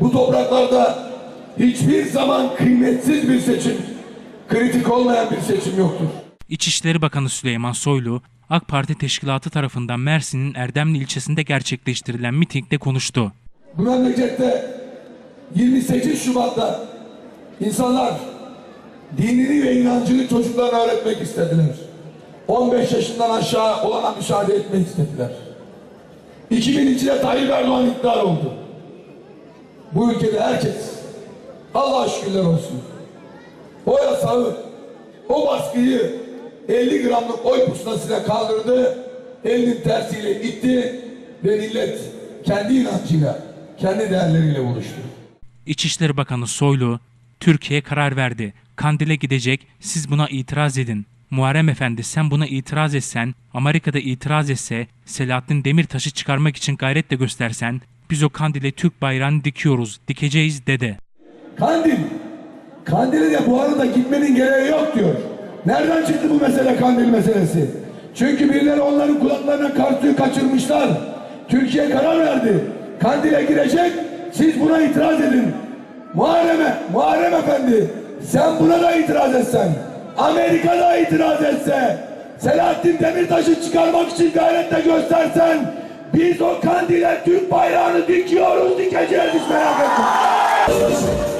Bu topraklarda hiçbir zaman kıymetsiz bir seçim, kritik olmayan bir seçim yoktur. İçişleri Bakanı Süleyman Soylu, AK Parti teşkilatı tarafından Mersin'in Erdemli ilçesinde gerçekleştirilen mitingde konuştu. Bu memlekette 28 Şubat'ta insanlar dinini ve inancını çocuklarına öğretmek istediler. 15 yaşından aşağı olana müsaade etmek istediler. 2002'de Tayyip Erdoğan iktidar oldu. Bu ülkede herkes Allah'a şükürler olsun. O yasağı, o baskıyı 50 gramlık oy pusulasıyla kaldırdı, elinin tersiyle itti ve millet kendi inancıyla, kendi değerleriyle buluştu. İçişleri Bakanı Soylu, Türkiye karar verdi. Kandil'e gidecek, siz buna itiraz edin. Muharrem Efendi sen buna itiraz etsen, Amerika'da itiraz etse, Selahattin Demirtaş'ı çıkarmak için gayret de göstersen, biz o Kandil'e Türk bayrağını dikiyoruz, dikeceğiz dedi. Kandil. Kandil'e de bu arada gitmenin gereği yok diyor. Nereden çıktı bu mesele Kandil meselesi? Çünkü birileri onların kulaklarına kartıyı kaçırmışlar. Türkiye karar verdi. Kandil'e girecek. Siz buna itiraz edin. Muharrem'e, Muharrem Efendi sen buna da itiraz etsen. Amerika da itiraz etse. Selahattin Demirtaş'ı çıkarmak için gayret de göstersen. Biz o kandile Türk bayrağını dikiyoruz, dikeceğiz hiç merak etme.